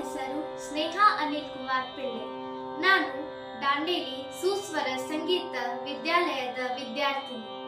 ಹೆಸರು ಸ್ನೇಹಾ ಅನಿಲ್ ಕುಮಾರ್ ಪಿಳ್ಳೆ. ನಾನು ದಾಂಡೇಲಿ ಸುಸ್ವರ ಸಂಗೀತ ವಿದ್ಯಾಲಯದ ವಿದ್ಯಾರ್ಥಿನಿ.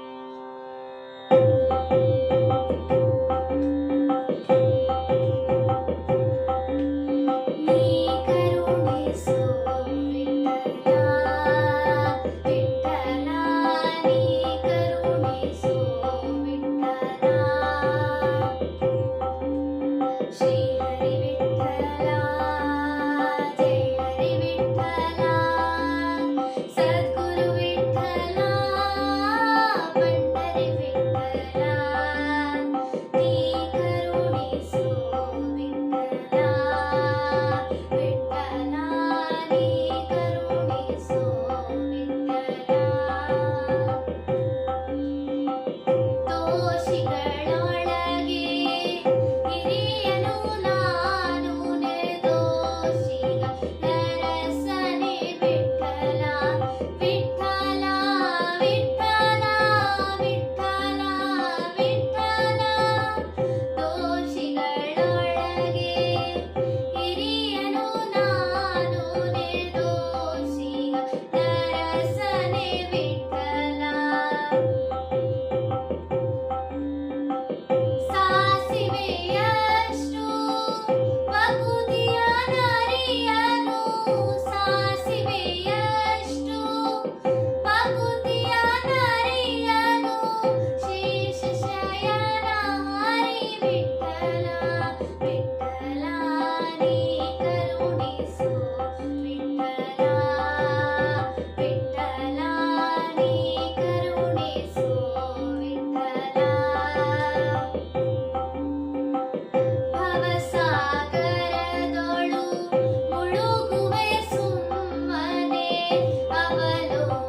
Avalon.